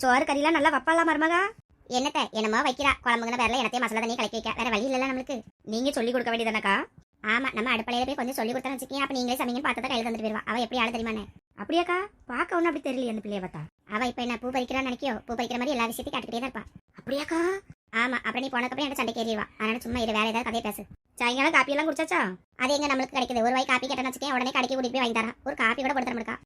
சோறு கறிலாம் நல்லா வப்பாளா மருமகா? என்னத்த என்னமா வைக்கிறா. குழம்புங்கிற பேர்ல எனத்தையும் மசாலா தண்ணி கலக்கி வைக்க. வேற வழி இல்லைல்ல நம்மளுக்கு. நீங்க சொல்லி கொடுக்க வேண்டியதானக்கா ஆமா நம்ம அடுப்பலையில போய் கொஞ்சம் சொல்லி கொடுத்தா வச்சுக்கேன் அப்ப நீங்களே சமைங்கன்னு பார்த்தா கையில தந்துட்டு போயிருவா. அவ எப்படி ஆளு தெரியுமானே அப்படியாக்கா பார்க்க ஒன்றும் அப்படி தெரியல அந்த பிள்ளைய பார்த்தா. அவ இப்ப என்ன பூ பறிக்கிறான்னு நினைக்கியோ? பூ பறிக்கிற மாதிரி எல்லா விஷயத்தையும் காட்டுக்கிட்டே தான் இருப்பா. அப்படியாக்கா? ஆமா அப்புறம் நீ போனதுக்கப்புறம் எனக்கு சண்டை கேறிடுவா அதனால சும்மா இரு வேற ஏதாவது கதையை பேசு. சாயங்காலம் காப்பி எல்லாம் குடிச்சாச்சா? அது எங்க நம்மளுக்கு கிடைக்குது. ஒரு வாய் காப்பி கேட்டேன்னு வச்சுக்கேன் உடனே கடைக்கு கூட்டிட்டு போய் வாங்கி தரா ஒரு காப்பி கூட கொடுத்துட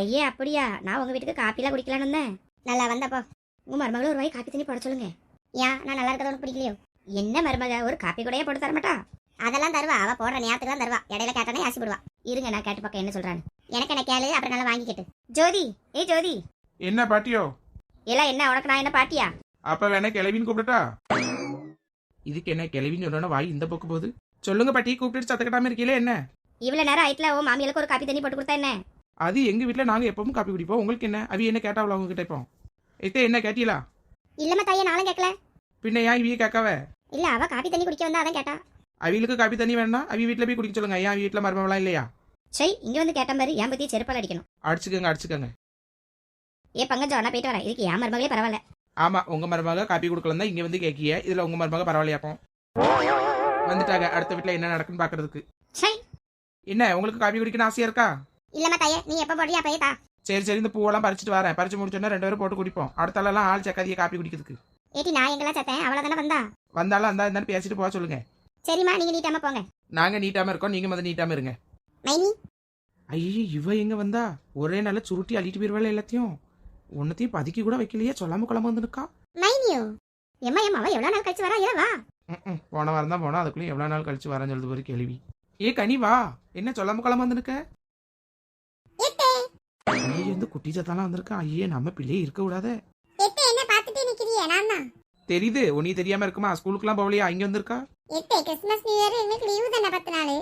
ஐயே அப்படியா? நான் உங்க வீட்டுக்கு காப்பிலாம் குடிக்கலான்னு இருந்தேன் நல்லா வந்தப்போ. உங்க மருமகளும் ஒரு வாய் காப்பி தண்ணி போட சொல்லுங்க. ஏன் நான் நல்லா இருக்கிறது உனக்கு பிடிக்கலையோ? என்ன மருமக ஒரு காப்பி கூடயே போட்டு தர மாட்டா? அதெல்லாம் தருவா. அவ போடுற நேரத்துக்கு தான் தருவா. இடையில கேட்டானே ஆசைப்படுவா இருங்க நான் கேட்டு பக்கம் என்ன சொல்றான்னு. எனக்கு என்ன கேளு அப்புறம் நல்லா வாங்கிக்கிட்டு ஜோதி ஏய் ஜோதி. என்ன பாட்டியோ? எல்லாம் என்ன உனக்கு நான் என்ன பாட்டியா? அப்ப வேணா கிளவின்னு கூப்பிடட்டா? இதுக்கு என்ன கிளவின்னு சொன்னா வாய் இந்த பக்கம் போகுது? சொல்லுங்க பாட்டி கூப்பிட்டு சத்தக்கட்டாம இருக்கீங்களே என்ன? இவ்வளவு நேரம் ஆயிட்டுல ஓ மாமியாளுக்கு ஒரு காப்பி தண்ணி போட்டு கொடுத்தா என்ன? அது எங்க வீட்ல நாங்க எப்பவும் காப்பி குடிப்போம். உங்களுக்கு என்ன? அவி என்ன கேட்டாவளோ அவங்க கிட்ட இப்போ? எத்தே என்ன கேட்டீங்களா இல்லம்மா தாயே நானும் கேட்கல பின்ன ஏன் இவிய கேட்காவ? இல்ல அவ காப்பி தண்ணி குடிக்க வந்தா அதான் கேட்டா. அவிகளுக்கு காப்பி தண்ணி வேணா அவி வீட்ல போய் குடிக்க சொல்லுங்க. ஏன் வீட்ல மருமவளா இல்லையா? சரி இங்க வந்து கேட்ட மாதிரி என் பத்தி செருப்பால் அடிக்கணும். அடிச்சுக்கோங்க அடிச்சுக்கோங்க. ஏ பங்கஜம் நான் போயிட்டு வரேன். இதுக்கு என் மருமகளே பரவாயில்ல. ஆமா உங்க மருமக காப்பி கொடுக்கலாம் தான் இங்க வந்து கேக்கிய. இதுல உங்க மருமக பரவாயில்லையாப்போம் வந்துட்டாங்க. அடுத்த வீட்ல என்ன நடக்குன்னு பாக்குறதுக்கு. என்ன உங்களுக்கு காப்பி குடிக்கணும் ஆசையா இருக்கா? இல்லம்மா தாயே நீ எப்ப போடுறியா தா. சரி சரி இந்த பூவெல்லாம் பறிச்சுட்டு வரேன். பறிச்சு முடிச்சோன்னா ரெண்டு பேரும் போட்டு குடிப்போம். அடுத்த ஆளெல்லாம் ஆள் சக்காதிய காப்பி குடிக்கிறதுக்கு. ஏட்டி நான் எங்கெல்லாம் சத்தேன் அவள தானே வந்தா? வந்தாலும் அந்த இருந்தாலும் பேசிட்டு போக சொல்லுங்க. சரிம்மா நீங்க நீட்டாம போங்க. நாங்க நீட்டாம இருக்கோம் நீங்க வந்து நீட்டாம இருங்க. மைனி? ஐயோ இவ எங்க வந்தா? ஒரே நாள்ல சுருட்டி அள்ளிட்டு போயிருவாள் எல்லாத்தையும். ஒன்னத்தையும் பதுக்கி கூட வைக்கலையே சொல்லாம குழம்பு வந்து நிக்கா மைனியோ? எம்மா எம்மா அவ எவ்வளவு நாள் கழிச்சு வரா? ஏன் வா. போன வாரம் தான் போனோம் அதுக்குள்ளேயும் எவ்வளவு நாள் கழிச்சு வரேன்னு சொல்லுது ஒரு கேள்வி. ஏ கனி வா. என்ன சொல்லாம குழம்பு வந்து நிக்க ஐயே இந்த குட்டி சத்தாலாம் வந்திருக்கா? ஐயே நம்ம பிள்ளையே இருக்க கூடாதே எத்தே என்ன பாத்துட்டு நிக்கிறியே? நான் தான். தெரியுது. உனி தெரியாம இருக்குமா? ஸ்கூலுக்குலாம் போகலையா? இங்க வந்திருக்கா? எத்தே கிறிஸ்மஸ் நியூ இயர் எங்களுக்கு லீவு தானே பத்து நாள்.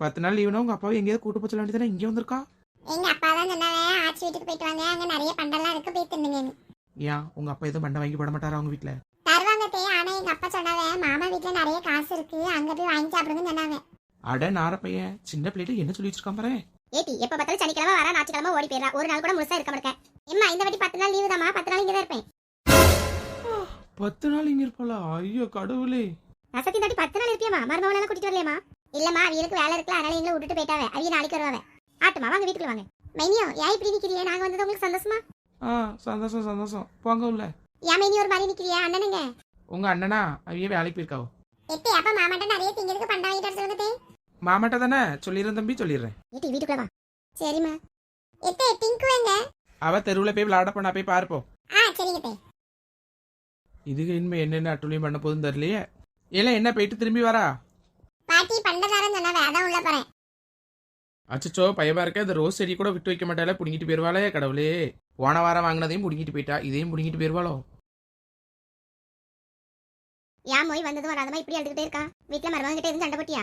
பத்து நாள் லீவுனா உங்க அப்பாவை எங்கேயாவது கூட்டு போச்சல வேண்டியதானே இங்க வந்திருக்கா? எங்க அப்பா தான் சொன்னாவே ஆட்சி வீட்டுக்கு போயிட்டு வாங்க. அங்க நிறைய பண்டெல்லாம் இருக்கு போய் தின்னுங்கன்னு. ஏன்? உங்க அப்பா எதுவும் பண்ண வாங்கி போட மாட்டாரா அவங்க வீட்ல? தருவாங்க தே ஆனா எங்க அப்பா சொன்னாவே மாமா வீட்ல நிறைய காசு இருக்கு அங்க போய் வாங்கி சாப்பிடுங்கன்னு சொன்னாங்க. அட நார பையன் சின்ன பிள்ளைல என்ன சொல்லி வச்சிருக்கான் பாரு. ஏட்டி எப்ப பார்த்தாலும் சனிக்கிழமை வர ஞாயிற்றுக்கிழமை ஓடி போயிடா ஒரு நாள் கூட முழுசா இருக்க மாட்டேன் எம்மா இந்த வாட்டி பத்து நாள் லீவு தாமா பத்து நாள் இங்க தான் இருப்பேன். பத்து நாள் இங்க இருப்பாளா? ஐயோ கடவுளே. வசதி தாட்டி பத்து நாள் இருப்பியம்மா. மருமவளெல்லாம் கூட்டிட்டு வரலையம்மா? இல்லம்மா அவங்களுக்கு வேலை இருக்குல்ல அதனால எங்களை விட்டுட்டு போயிட்டாவே. அவங்க நாளைக்கு வருவாங்க ஆட்டுமா வாங்க வீட்டுக்கு வாங்க. மைனியோ ஏன் இப்படி நிக்கிறியே? நாங்க வந்தது உங்களுக்கு சந்தோஷமா? ஆ சந்தோஷம் சந்தோஷம். போங்க உள்ள. ஏன் மைனி ஒரு மாதிரி நிக்கிறியா? அண்ணனுங்க. உங்க அண்ணனா? அவையே வேலைக்கு போயிருக்காவோ? எட்டி அப்பா மாமாட்ட நிறைய திங்கிறதுக்கு பண்டம் வாங்கிட்டு வர சொல்லுங்க தே. மாமாட்ட தானே சொல்லிடுறேன் தம்பி சொல்லிடுறேன். ஏட்டி வீட்டுக்குள்ள வா. சரிம்மா எத்தே டிங்கு எங்க அவ தெருவுல போய் விளையாட போனா போய் பார்ப்போம் ஆ சரிங்க தே இதுக்கு இனிமே என்னென்ன அட்டுழியம் பண்ண போதுன்னு தெரியலையே. ஏல என்ன போயிட்டு திரும்பி வரா? பாட்டி பண்டதாரன் சொன்னாவே அதான் உள்ள போறேன். அச்சச்சோ பயமா இருக்க இந்த ரோஸ் செடி கூட விட்டு வைக்க மாட்டாளே புடுங்கிட்டு போயிருவாளே கடவுளே. போன வாரம் வாங்கினதையும் புடுங்கிட்டு போயிட்டா இதையும் புடுங்கிட்டு போயிருவாளோ? ஏன் மொய் வந்ததும் வராதமா இப்படி அழுதுகிட்டே இருக்கா? வீட்டுல மருமகன் கிட்ட எதுவும் சண்டை போட்டியா?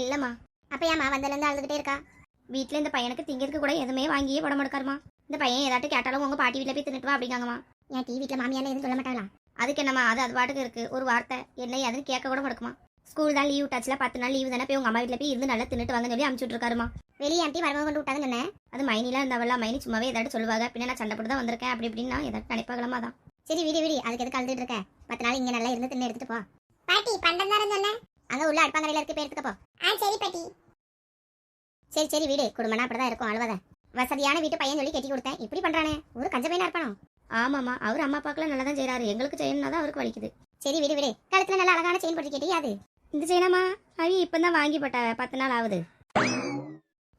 இல்லம்மா. அப்ப ஏமா வந்ததுல இருந்து அழுதுகிட்டே இருக்கா? வீட்டுல இந்த பையனுக்கு திங்கிறதுக்கு கூட எதுவுமே வாங்கியே போட மாட்டேக்காருமா. இந்த பையன் ஏதாட்டும் கேட்டாலும் உங்க பாட்டி வீட்டுல போய் தின்னுட்டு வா அப்படிங்காங்கம்மா. என் டீ வீட்டுல மாமியால எதுவும் சொல்ல மாட்டாங்களா? அதுக்கு என்னம்மா அது அது பாட்டுக்கு இருக்கு. ஒரு வார்த்தை என்ன அதுன்னு கேட்க கூட மடக்குமா ஸ்கூல் தான் லீவ் டச்ல பத்து நாள் லீவ் தானே போய் உங்க அம்மா வீட்டுல போய் இருந்து நல்லா தின்னுட்டு வாங்கன்னு சொல்லி அமுச்சு விட்டுருக்காருமா. வெளியே ஆண்டி மருமகன் கொண்டு விட்டாங்கன்னு சொன்னேன் அது மைனிலாம் இருந்தவளா? மைனி சும்மாவே ஏதாட்டு சொல்லுவாங்க. பின்ன நான் சண்டை போட்டு தான் வந்திருக்கேன் அப்படி இப்படின்னு நான் ஏதாட்டு நினைப்பாங்களமா தான் சரி விடி விடி. அதுக்கு எதுக்கு அழுதுட்டு இருக்கேன் பத்து நாள் இங்க நல்லா இருந்து தின்னு எடுத்துட்டு போ. பாட்டி பண்டம் தான் சொன்னேன் அங்க உள்ள அடுப்பாங்கரையில இருக்கு போய் எடுத்துக்க போ. ஆ சரி பாட்டி. சரி சரி வீடு. குடும்பம்னா அப்படிதான் இருக்கும் அழுவாத வசதியான வீட்டு பையன் சொல்லி கட்டி கொடுத்தேன். இப்படி பண்றானே? ஒரு கஞ்ச பையனா இருப்பானோ? ஆமாமா அவர் அம்மா அப்பாக்கெல்லாம் நல்லா தான் செய்யறாரு எங்களுக்கு செய்யணும்னா தான் அவருக்கு வலிக்குது. சரி விடு விடு. கழுத்துல நல்ல அழகான செயின் போட்டு கேட்டியா அது இந்த செயினாமா அவி இப்பதான் வாங்கி போட்டா பத்து நாள் ஆகுது.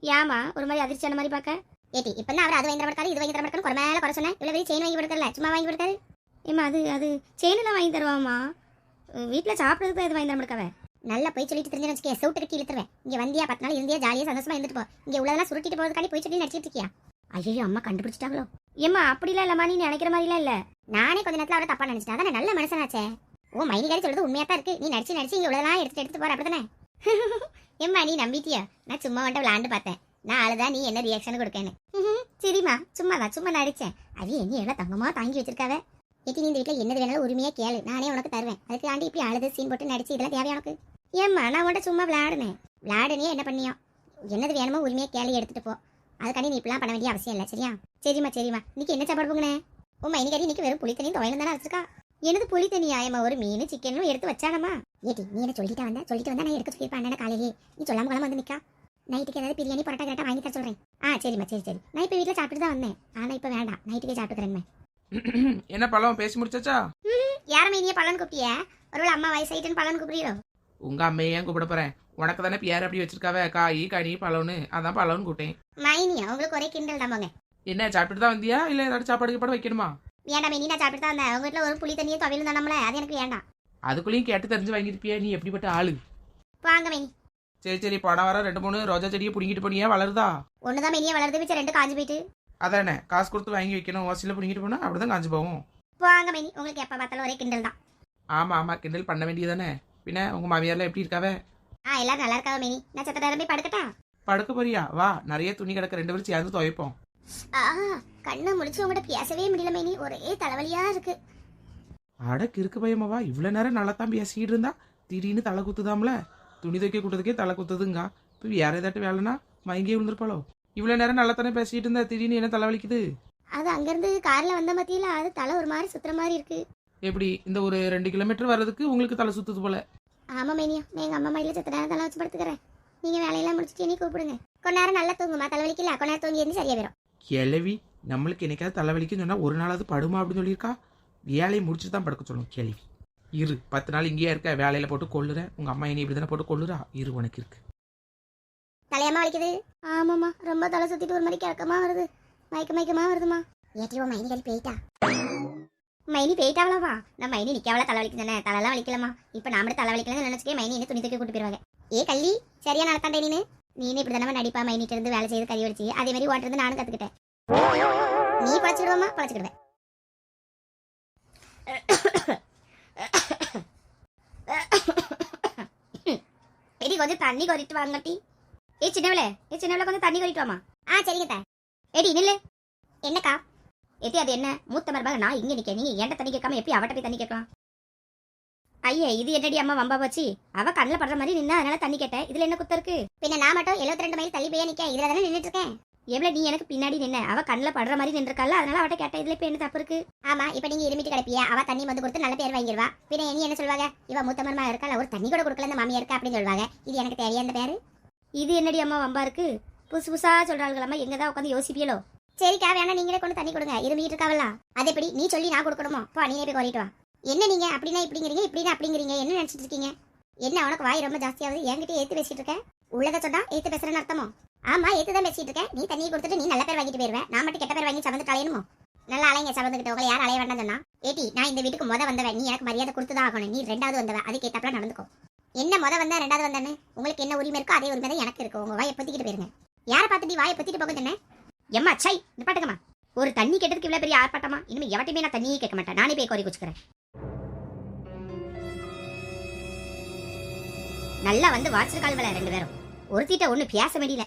ஏமா ஒரு மாதிரி அதிர்ச்சியான மாதிரி பார்க்க? ஏட்டி இப்போ தான் அவர் அது வாங்கி தர இது வாங்கி தர மாட்டாரு குறை மேல குறை சொன்னேன். இவ்வளோ பெரிய செயின் வாங்கி கொடுக்கல சும்மா வாங்கி கொடுத்தாரு ஏமா அது அது செயினெல்லாம் வாங்கி தருவாமா வீட்டில் சாப்பிட்றதுக்கு தான் இது வாங்கி தர மாட்டாவே நல்லா போய் சொல்லிட்டு தெரிஞ்சு வச்சுக்கே சவுட்டு கட்டி இழுத்துருவேன். இங்கே வந்தியா பத்து நாள் இருந்தியா ஜாலியாக சந்தோஷமா இருந்துட்டு போ. இங்கே உள்ளதெல்லாம் சுருட்டிட்டு போகிறதுக்காண்டி போய் சொல்லி நடிச்சிட்டு இருக்கியா? ஐயோ அம்மா கண்டுபிடிச்சிட்டாங்களோ? ஏம்மா அப்படிலாம் இல்லம்மா நீ நினைக்கிற மாதிரிலாம் இல்லை. நானே கொஞ்ச நேரத்தில் அவரை தப்பா நினைச்சிட்டா அதான் நல்ல மனுஷனாச்சே. ஓ மைனிகாரி சொல்றது உண்மையா தான் இருக்கு. நீ நடிச்சு நடிச்சு இங்கே உள்ளதெல்லாம் எடுத்து எடுத்து போற அப்படிதானே ஏம்மா நீ நம்பிட்டியா? நான் சும்மா வந்துட்டு விளாண்டு பார்த்தேன். நான் அழுதா நீ என்ன ரியாக்ஷன் கொடுக்கேன்னு. சரிம்மா சும்மா தான் சும்மா நடிச்சேன். அது என்ன எவ்வளோ தங்கமா தாங்கி வச்சிருக்காவே? எட்டி நீ இந்த வீட்டில் என்னது வேணாலும் உரிமையாக கேளு. நானே உனக்கு தருவேன். அதுக்கு ஆண்டி இப்படி அழுது சீன் போட்டு நடிச்சு இதெல்லாம் தேவையா உனக்கு? ஏம்மா நான் உன்ட்ட சும்மா விளையாடுனேன். விளையாடுனே என்ன பண்ணியோ? என்னது வேணுமோ உரிமையாக கேளு எடுத்துட்டு போ. அதுக்காண்டி நீ இப்படிலாம் பண்ண வேண்டிய அவசியம் இல்லை சரியா? சரிம்மா சரிம்மா. இன்னைக்கு என்ன சாப்பாடு போங்கண்ணே உமா இன்னைக்கு இன்னைக்கு வெறும் புளி தண்ணியும் துவையில தானே வச்சிருக்கா எனது புளி தண்ணி ஒரு மீன் சிக்கனும் எடுத்து வச்சானம்மா ஏட்டி நீ என்ன சொல்லிட்டு வந்தேன் சொல்லிட்டு வந்தா நான் எடுக்க சொல்லியிருப்பேன் அண்ணனை காலையிலேயே. நீ சொல்லாம கிளம்ப வந்து நிக்கா. நைட்டுக்கு ஏதாவது பிரியாணி பரோட்டா கரெக்டாக வாங்கி தர சொல்றேன். ஆ சரிம்மா சரி சரி. நான் இப்போ வீட்டில் சாப்பிட்டு தான் வந்தேன். ஆனா இப்போ வேண்டாம். நைட்டுக்கே சாப்பிட்டுக்கிறேன் என்ன பழம்? பேசி முடிச்சாச்சா? யார மைனியே பலன் கூப்பிட்டிய? ஒருவேளை அம்மா வயசாயிட்டுன்னு பலன் கூப்பிடுறீரோ உங்க அம்மையை ஏன் கூப்பிட போறேன்? உனக்கு தானே பேர் அப்படி வச்சிருக்காவ? காய் கனி பழம்னு. அதான் பழம்னு கூப்பிட்டேன். மைனியா உங்களுக்கு ஒரே கிண்டல் தான் போங்க. என்ன சாப்பிட்டுட்டு தான் வந்தியா? இல்ல ஏதாச்சும் சாப்பாடு கீப்பாடு வைக்கணுமா? வேண்டாம் மைனி நான் சாப்பிட்டு தான் வந்தேன். உங்க வீட்டில் ஒரு புளி தண்ணியும் துவையிலும் தானம்ல அது எனக்கு வேண்டாம். அதுக்குள்ளேயும் கேட்டு தெரிஞ்சு வாங்கியிருப்பியா நீ எப்படிப்பட்ட ஆளு? வாங்க மைனி. சரி சரி போன வாரம் ரெண்டு மூணு ரோஜா செடியை பிடிங்கிட்டு போனியா வளருதா? ஒன்று தான் மைனியே வளருது மிச்சம் ரெண்டு காஞ்சு போயிட்டு. அதானே? காசு கொடுத்து வாங்கி வைக்கணும். வாசியில் பிடிங்கிட்டு போனா அப்படிதான் காஞ்சு போகும். வாங்க மைனி. உங்களுக்கு எப்போ பார்த்தாலும் ஒரே கிண்டல் தான். ஆமா ஆமா. கிண்டல் பண்ண வேண்டியதானே பின்ன உங்க மாமியார்லாம் எப்படி இருக்காவ? ஆ எல்லாரும் நல்லா இருக்காவ மைனி. நான் சத்த நேரம் போய் படுக்கட்டா? படுக்க போறியா? வா நிறைய துணி கிடக்க. ரெண்டு பேரும் சேர்ந்து துவைப்போம். ஆ கண்ணை முடிச்சு உங்கள்கிட்ட பேசவே முடியல மைனி. ஒரே தலைவலியா இருக்கு. அட கிறுக்கு பயமாவா இவ்வளவு நேரம் நல்லா தான் பேசிக்கிட்டு இருந்தா. திடீர்னு தலை குத்துதாம்ல? துணி துவைக்க கூட்டதுக்கே தலை குத்துதுங்க. இப்போ வேற ஏதாட்டும் வேலைனா மயங்கே விழுந்திருப்பாளோ? இவ்வளவு நேரம் நல்லா தானே பேசிட்டு இருந்தா? திடீர்னு என்ன தலை வலிக்குது? அது அங்கேருந்து காரில் வந்த மத்தியில் அது தலை ஒரு மாதிரி சுத்துற மாதிரி இருக்கு. எப்படி? இந்த ஒரு ரெண்டு கிலோமீட்டர் வர்றதுக்கு உங்களுக்கு தலை சுத்துது போல. ஆமாம் மைனியா. நான் எங்கள் அம்மா மடியில் சத்த நேரம் தலை வச்சு படுத்துக்கிறேன். நீங்கள் வேலையெல்லாம் முடிச்சுட்டு நீ கூப்பிடுங்க. கொஞ்ச நேரம் நல்லா தூங்குமா? தலைவலிக்கல கொஞ்ச நேரம் தூங்கி இருந்து சரியா போயிடும் கிளவி நம்மளுக்கு என்னைக்காவது தலைவலிக்குன்னு சொன்னா ஒரு நாளாவது படுமா அப்படின்னு சொல்லியிருக்கா? வேலையை முடிச்சுட்டு தான் படுக்க சொல்லும் கிளவி இரு பத்து நாள் இங்கேயே இருக்க. வேலையில போட்டு கொள்ளுற உங்க அம்மா என்னை இப்படி தானே போட்டு கொள்ளுறா? இரு உனக்கு இருக்கு. தலையம்மா வலிக்குது? ஆமாம்மா ரொம்ப தலை சுத்திட்டு ஒரு மாதிரி கிழக்கமா வருது. மயக்க மயக்கமா வருதுமா ஏற்றிவோ மைனி கழி போயிட்டா? மைனி போயிட்டாவளவா? நான் மைனி நிக்காவல தலை வலிக்கு தானே? தலைலாம் வலிக்கலமா இப்போ நாம தலை வலிக்கலன்னு நினைச்சுக்கே மைனி என்ன துணி தூக்கி கூட்டு போயிருவாங்க. ஏ கள்ளி சரியா நடத்தாண்டே நீனு? நீனு இப்படி தானே நடிப்பா? மைனிட்டு இருந்து வேலை செய்து கறி வடிச்சு. அதே மாதிரி ஓட்டுறது நானும் கத்துக்கிட்டேன். நீ பழச்சிடுவோமா பழச்சிக்கிடுவேன். எடி கொஞ்சம் தண்ணி கொறிட்டு வாங்கட்டி ஏ சின்னவளே ஏ சின்னவளே கொஞ்சம் தண்ணி கொறிட்டு வாமா ஆ சரிங்க தா ஏடி நில்லு. என்னக்கா? ஏத்தி அது என்ன? மூத்த மருமக நான் இங்க நிக்க நீ என்கிட்ட தண்ணி கேட்காம எப்படி அவட்ட போய் தண்ணி கேட்கலாம்? ஐயே இது என்னடி அம்மா வம்பா போச்சு? அவ கண்ணில் படுற மாதிரி நின்னா அதனால தண்ணி கேட்டேன் இதுல என்ன குத்த இருக்கு? பின்ன நான் மட்டும் 72 ரெண்டு மைல் தள்ளி போய் நிக்க இதுல தானே நின்னுட்டு இருக்கேன். எவ்வளவு நீ எனக்கு பின்னாடி நின்ன? அவ கண்ணில் படுற மாதிரி நின்றுக்கல அதனால அவட்ட கேட்டேன் இதுல இப்ப என்ன தப்பு இருக்கு? ஆமா இப்ப நீங்க இருமிட்டு கிடப்பியா. அவ தண்ணி வந்து கொடுத்து நல்ல பேர் வாங்கிடுவா. பின்ன நீ என்ன சொல்வாங்க? இவ மூத்த மருமக இருக்கா? ஒரு தண்ணி கூட கொடுக்கல இந்த மாமியா இருக்கா? அப்படின்னு சொல்வாங்க. இது எனக்கு தேவையா இந்த பேரு? இது என்னடி அம்மா வம்பா இருக்கு புதுசு புதுசா சொல்றாளுகளாமா எங்க தான் உட்காந்து யோசிப்பியலோ? சரிக்கா வேணா நீங்களே கொண்டு தண்ணி கொடுங்க இருமிட்டு இருக்காவல்ல அது எப்படி நீ சொல்லி நான் கொடுக்கணுமோ? போ நீ போய் குறையிட்டு வா. என்ன நீங்க அப்படின்னா இப்படிங்கிறீங்க இப்படின்னா அப்படிங்கிறீங்க என்ன நினைச்சிட்டு இருக்கீங்க? என்ன உனக்கு வாய் ரொம்ப ஜாஸ்தியாவது என்கிட்ட ஏத்து பேசிட்டு இருக்க? உள்ளத சொன்னா ஏத்து பேசுறேன்னு அர்த்தமோ? ஆமா ஏத்து தான் பேசிட்டு இருக்கேன் நீ தண்ணி கொடுத்துட்டு நீ நல்ல பேர் வாங்கிட்டு போயிருவேன் நான் மட்டும் கெட்ட பேர் வாங்கி சமந்து கலையணுமோ நல்லா அலைங்க சமந்துக்கிட்ட உங்களை யார் அலைய வேண்டாம் சொன்னா? ஏட்டி நான் இந்த வீட்டுக்கு முத வந்தவன் நீ எனக்கு மரியாதை கொடுத்துதான் ஆகணும். நீ ரெண்டாவது வந்தவன் அதுக்கு ஏத்தாப்புல நடந்துக்கோ. என்ன முத வந்தா ரெண்டாவது வந்தானே உங்களுக்கு என்ன உரிமை இருக்கோ அதே உரிமை தான் எனக்கு இருக்கு. உங்க வாயை பத்திக்கிட்டு போயிருங்க. யாரை பார்த்துட்டு வாயை பத்திட்டு போக சொன்னேன் எம்மா சை நிப்பாட்டுங்கம்மா ஒரு தண்ணி கேட்டதுக்கு இவ்வளவு பெரிய ஆர்ப்பாட்டமா? இனிமே எவட்டையுமே நான் தண்ணியே கேட்க மாட்டேன். நானே போய் கோரி குச்சிக்கிறேன். நல்லா வந்து வாட்சிருக்காளுவல ரெண்டு பேரும். ஒருத்திட்ட ஒன்று பேச முடியல